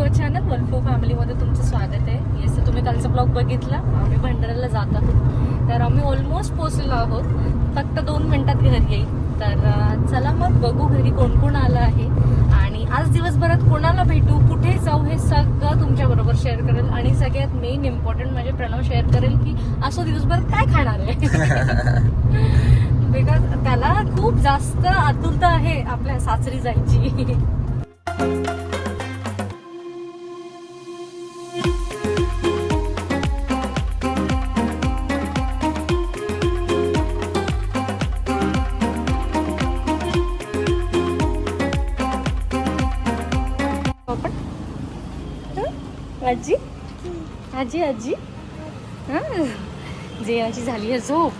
Your channel वल्फो फॅमिलीमध्ये तुमचं स्वागत आहे. येस तुम्ही कालचा ब्लॉग बघितला. आम्ही भंडाऱ्याला जात आहोत. तर आम्ही ऑलमोस्ट पोहोचलो आहोत. फक्त दोन मिनिटात घरी येईल. तर चला मग बघू घरी कोण कोण आलं आहे. आणि आज दिवसभरात कोणाला भेटू कुठे जाऊ हे सगळं तुमच्याबरोबर शेअर करेल. आणि सगळ्यात मेन इम्पॉर्टंट म्हणजे प्रणव शेअर करेल की असं दिवसभरात काय खाणार आहे. बिकॉज त्याला खूप जास्त आतुरता आहे आपल्या सासरी जायची. आजी? आजी आजी? हं? जेवायची झाली आहे झोप.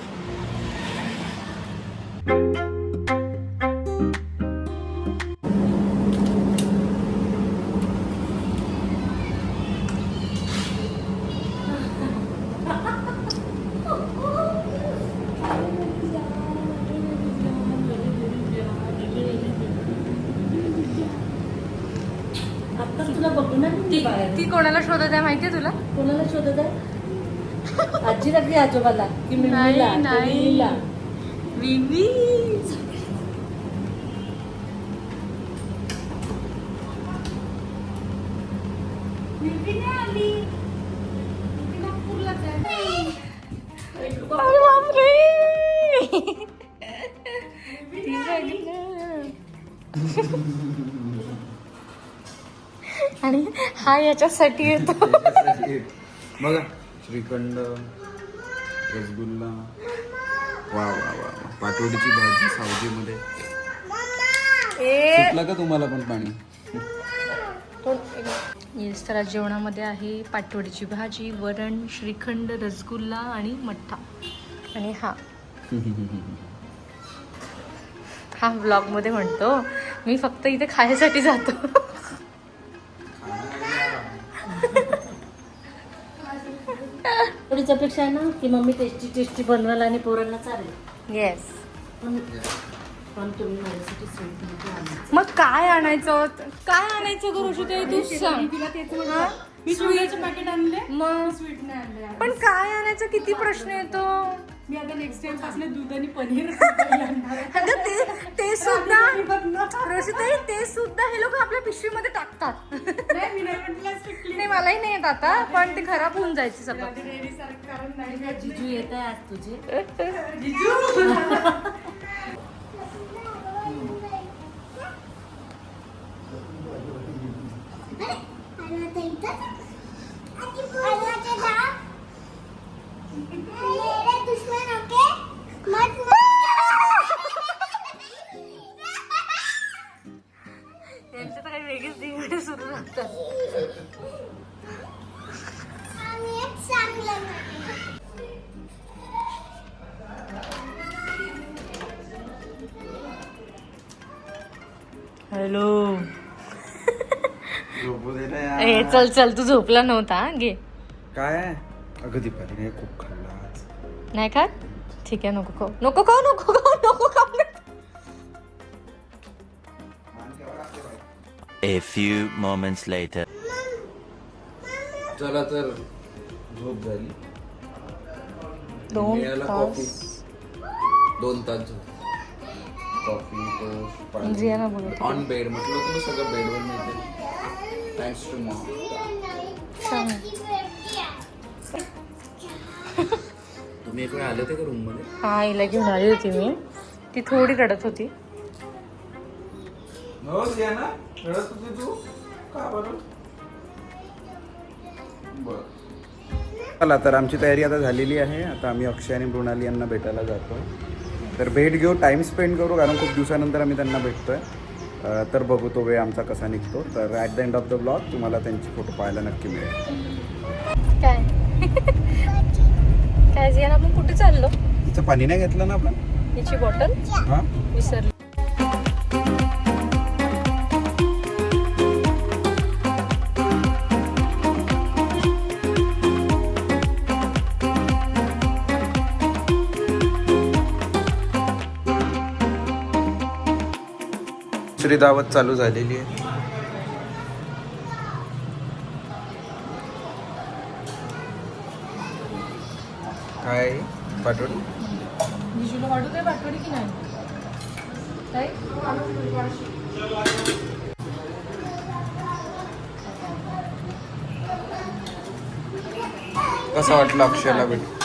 ती ती कोणाला शोधत आहे माहितीये तुला? कोणाला शोधत आहे? आजी लागली आजोबाला. की मिळूला नाही. विवी अरे बापरे ती राहिली ना. आणि हा याच्यासाठी येतो. बघा श्रीखंड रसगुल्ला. वा वा वा. पाटवडीची भाजी सावजीमध्ये सुटलं का तुम्हाला पण पाणी? येस तर आज जेवणामध्ये आहे पाटवडीची भाजी वरण श्रीखंड रसगुल्ला आणि मठ्ठा. आणि हा. हा ब्लॉगमध्ये म्हणतो. मी फक्त इथे खायसाठी जातो. आहे ना की मम्मी टेस्टी टेस्टी बनवायला आणि पोरांना चालेल? येस पण पण तुम्ही माझ्यासाठी आणा. मग काय आणायचं? काय आणायचं करू शकते तू सांग. हा? मी सोन्याचे पॅकेट आणले मग? स्वीट नाही आणले पण काय आणायचं? किती प्रश्न येतो? मी आता नेक्स्ट टाइमपासून दूध आणि पनीर आणणार आहे. अगं ते ते सुद्धा मी ते सुद्धा हे लोक आपल्या पिशवीमध्ये टाकतात. नाही मी नाही म्हटलं strictly. नाही मलाही नाही येत आता पण ते खराब होऊन जायचे सगळं. सारखं कारण नाही. जिजू येत आहे आज तुझे. जिजू? वेगळीच दिवड सुरू राहतात हॅलो झोपू दे ना यार. ए चल चल तू झोपला नव्हता हा? घे काय आहे? अगं दीपालीने खूप खाल्ला. नाही खात ठीक आहे नको खाऊ नको खाऊ नको खाऊ नको खाऊ A few moments later. चला तर झोप झाली. दोन मिळाला कॉफी तास दोन तास झोप. कॉफी टोस्ट जियाना बोलत होती. ऑन बेड म्हटलं होतं ना सगळं बेडवर मिळते थँक्स टू मॉम. तुम्ही एक वेळ आले होते का रूममध्ये? हा हिला घेऊन आली होती मी. ती थोडी रडत होती. हो ना. रडत होती तू? का बरं? बर. चला तर आमची तयारी आता झालेली आहे. आता आम्ही अक्षय आणि मृणाली यांना भेटायला जातो. तर भेट घेऊ टाईम स्पेंड करू कारण खूप दिवसानंतर आम्ही त्यांना भेटतोय. अं, तर बघू तो वेळ आमचा कसा निघतो. तर at the end of the blog तुम्हाला त्यांची फोटो पाहायला नक्की मिळेल. काय? आपण कुठे चाललो? तिचं पाणी नाही घेतलं ना आपण? हिची बॉटल हां? विसरली. दुसरी दावत चालू झालेली आहे. काय पाठवून कसं वाटलं कसा वाटला अक्षयला भेटून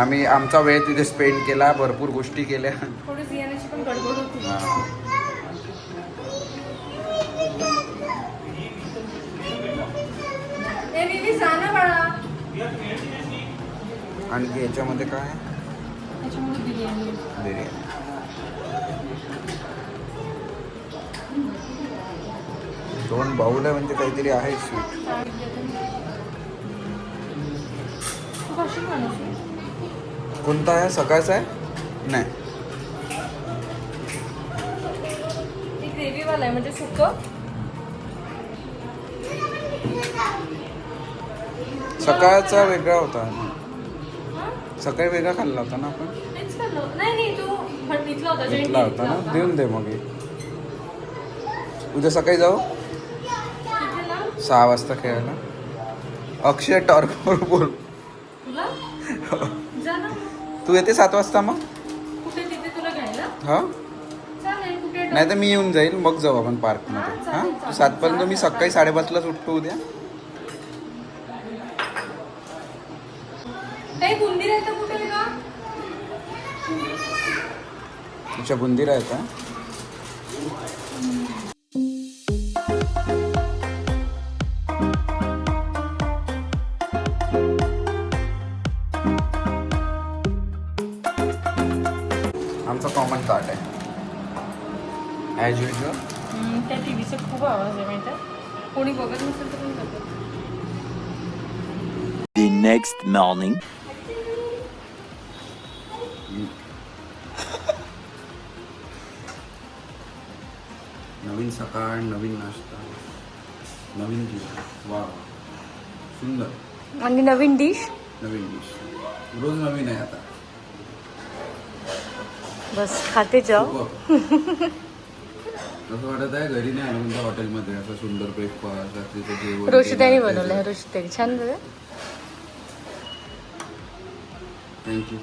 आम्ही आमचा वेळ तिथे स्पेंड केला भरपूर गोष्टी केल्या. आणखी याच्यामध्ये काय? आहे? बिर्याणी. दोन बाऊल म्हणजे काहीतरी आहे स्वीट कोणता आहे सकाळचा आहे? नाही. ती ग्रेव्हीवाला आहे म्हणजे सुकं. सकाळचा वेगळा होता. सकाळी वेगळा खाल्ला होता ना आपण? घेतला होता ना? देऊन दे मग. उद्या सकाळी जाऊ? सहा वाजता खेळायला. अक्षय टॉर्कवर बोल. तू येते सात वाजता मग? कुठे तिथे तुला घ्यायला? हा? चालेल कुठे नाही तर मी येऊन जाईल मग जाऊ आपण पार्कमध्ये. हां सातपर्यंत मी सकाळी साडेपाचलाच उठतो उद्या. काही बुंदी राहतं कुठे का तुझ्या बुंदीला आहे का कॉमन कार्ड आहे. ॲज युजल त्या टी व्हीचा खूप आवाज आहे माहिती आहे? कोणी बघत नसेल तर बघत The next morning. नवीन सकाळ नवीन नाश्ता नवीन जीवन वा सुंदर. आणि नवीन डिश नवीन डिश रोज नवीन आहे आता. बस खाते जाओ. खूप. असं वाटत आहे घरी नाही आलं म्हणजे हॉटेलमध्ये. असं सुंदर ब्रेकफास्ट रात्रीचं जेवण रोशितानी बनवलं रोशितानी छान बघा. थँक्यू